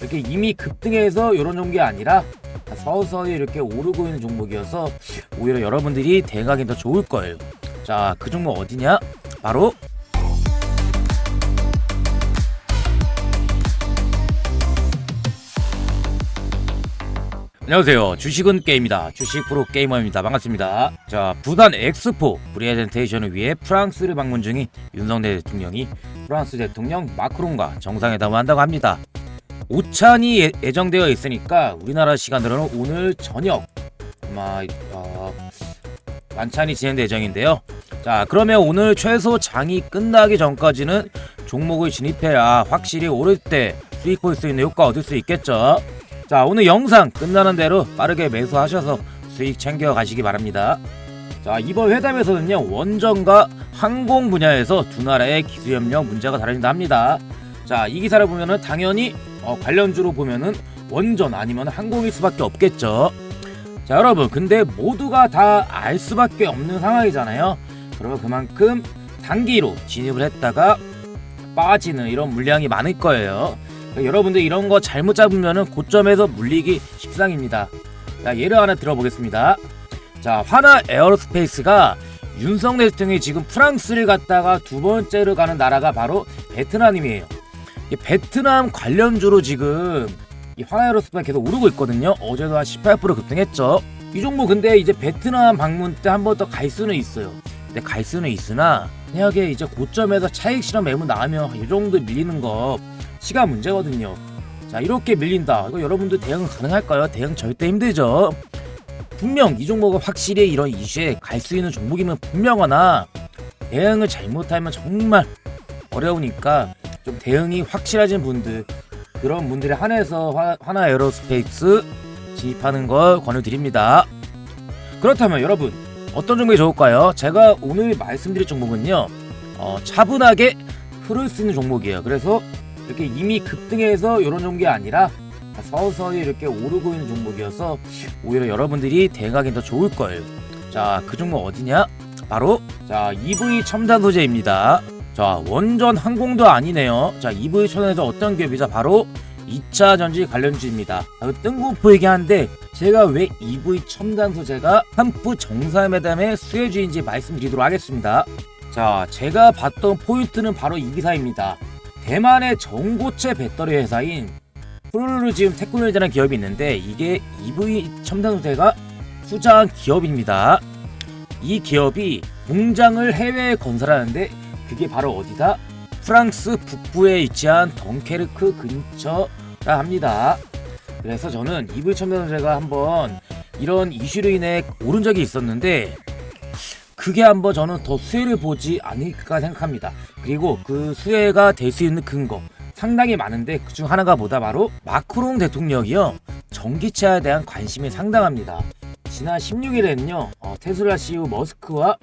이렇게 이미 급등해서 이런 종목이 아니라 서서히 이렇게 오르고 있는 종목이어서 오히려 여러분들이 대응하기 더 좋을 거예요. 자, 그 종목 어디냐? 바로 안녕하세요. 주식은 게임이다. 주식 프로 게이머입니다. 반갑습니다. 자, 부산 엑스포 프레젠테이션을 위해 프랑스를 방문 중인 윤석열 대통령이 프랑스 대통령 마크롱과 정상회담을 한다고 합니다. 오찬이 예- 예정되어 있으니까 우리나라 시간으로는 오늘 저녁 아마 어, 만찬이 진행될 예정인데요. 자, 그러면 오늘 최소 장이 끝나기 전까지는 종목을 진입해야 확실히 오를 때 수익 볼 수 있는 효과 얻을 수 있겠죠. 자, 오늘 영상 끝나는 대로 빠르게 매수하셔서 수익 챙겨 가시기 바랍니다. 자, 이번 회담에서는요, 원전과 항공 분야에서 두 나라의 기술협력 문제가 다뤄진다 합니다. 자, 이 기사를 보면은 당연히 어, 관련주로 보면은 원전 아니면 항공일 수밖에 없겠죠. 자, 여러분, 근데 모두가 다 알 수밖에 없는 상황이잖아요. 그러면 그만큼 단기로 진입을 했다가 빠지는 이런 물량이 많을 거예요. 그러니까 여러분들 이런 거 잘못 잡으면은 고점에서 물리기 십상입니다. 자, 예를 하나 들어보겠습니다. 자, 하나 에어로스페이스가 윤석열 대통령이 지금 프랑스를 갔다가 두 번째로 가는 나라가 바로 베트남이에요. 이 베트남 관련주로 지금 이 하나에어로스페이스가 계속 오르고 있거든요. 어제도 한 18% 급등했죠. 이 종목 근데 이제 베트남 방문 때 한 번 더 갈 수는 있어요. 근데 갈 수는 있으나 만약에 이제 고점에서 차익 실현 매물 나오면 이 정도 밀리는 거 시간 문제거든요. 자 이렇게 밀린다. 이거 여러분들 대응 가능할까요? 대응 절대 힘들죠. 분명 이 종목은 확실히 이런 이슈에 갈 수 있는 종목이면 분명하나 대응을 잘못하면 정말 어려우니까 좀 대응이 확실하신 분들 그런 분들에 한해서 화- 하나 에어로스페이스 진입하는 걸 권유드립니다. 그렇다면 여러분 어떤 종목이 좋을까요? 제가 오늘 말씀드릴 종목은요 어, 차분하게 흐를 수 있는 종목이에요. 그래서 이렇게 이미 급등해서 이런 종목이 아니라 서서히 이렇게 오르고 있는 종목이어서 오히려 여러분들이 대응하기 더 좋을 거예요. 자, 그 종목 어디냐? 바로 자 EV 첨단 소재입니다. 자 원전 항공도 아니네요. 자 EV 첨단에서 어떤 기업이죠? 바로 2차 전지 관련주입니다. 아, 뜬금포이긴 한데 제가 왜 EV 첨단 소재가 한프 정상회담의 수혜주인지 말씀드리도록 하겠습니다. 자, 제가 봤던 포인트는 바로 이 기사입니다. 대만의 전고체 배터리 회사인 프로르지움 테크놀로지라는 기업이 있는데 이게 EV 첨단 소재가 투자한 기업입니다. 이 기업이 공장을 해외에 건설하는데 그게 바로 어디다? 프랑스 북부에 위치한 덩케르크 근처라 합니다. 그래서 저는 첨단 소재가 한번 이런 이슈로 인해 오른 적이 있었는데 그게 한번 저는 더 수혜를 보지 않을까 생각합니다. 그리고 그 수혜가 될 수 있는 근거 상당히 많은데 그중 하나가 뭐다 바로 마크롱 대통령이요 전기차에 대한 관심이 상당합니다. 지난 16일에는요 테슬라 CEO 머스크와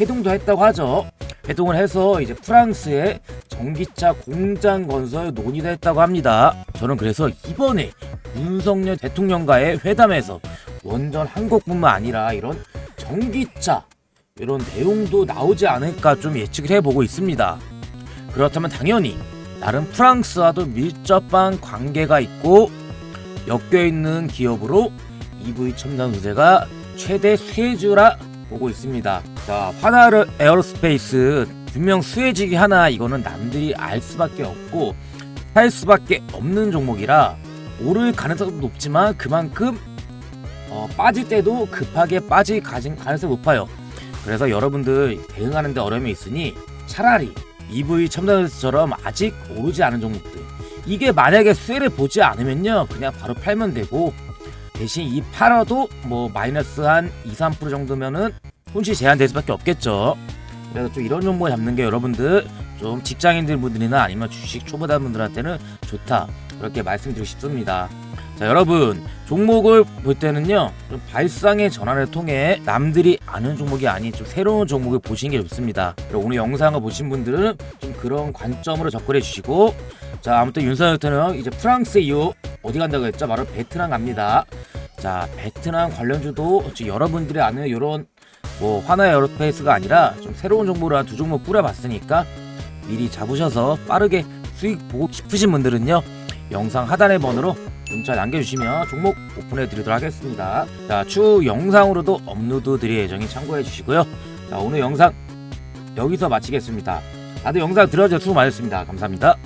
회동도 했다고 하죠. 회동을 해서 이제 프랑스에 전기차 공장 건설 논의도 했다고 합니다. 저는 그래서 이번에 윤석열 대통령과의 회담에서 원전 한국뿐만 아니라 이런 전기차 이런 내용도 나오지 않을까 좀 예측을 해보고 있습니다. 그렇다면 당연히 나름 프랑스와도 밀접한 관계가 있고 엮여 있는 기업으로 EV 첨단 소재가 최대 수혜주라 보고 있습니다. 자, 하나 에어로스페이스 분명 수혜지기 하나 이거는 남들이 알 수밖에 없고 할 수밖에 없는 종목이라 오를 가능성도 높지만 그만큼 어, 빠질 때도 급하게 빠질 가능성이 높아요. 그래서 여러분들 대응하는데 어려움이 있으니 차라리 EV 첨단에서처럼 아직 오르지 않은 종목들 이게 만약에 수혜를 보지 않으면요 그냥 바로 팔면 되고 대신 이 팔아도 뭐 마이너스 한 2, 3% 정도면은 손실 제한될 수밖에 없겠죠. 그래서 좀 이런 종목 잡는 게 여러분들 좀 직장인들 분들이나 아니면 주식 초보자 분들한테는 좋다 그렇게 말씀드리고 싶습니다. 자 여러분 종목을 볼 때는요 좀 발상의 전환을 통해 남들이 아는 종목이 아닌 좀 새로운 종목을 보시는 게 좋습니다. 그리고 오늘 영상을 보신 분들은 좀 그런 관점으로 접근해 주시고 자 아무튼 대통령 이제 프랑스 이후 어디 간다고 했죠? 바로 베트남 갑니다. 자 베트남 관련주도 여러분들이 아는 이런 뭐 하나 에어로스페이스가 아니라 좀 새로운 한두 종목 뿌려봤으니까 미리 잡으셔서 빠르게 수익 보고 싶으신 분들은요 영상 하단의 번호로 문자 남겨주시면 종목 오픈해 드리도록 하겠습니다. 자, 추후 영상으로도 업로드 드릴 예정이 참고해 주시고요. 자, 오늘 영상 여기서 마치겠습니다. 다들 영상 들어주셔서 수고 많으셨습니다. 감사합니다.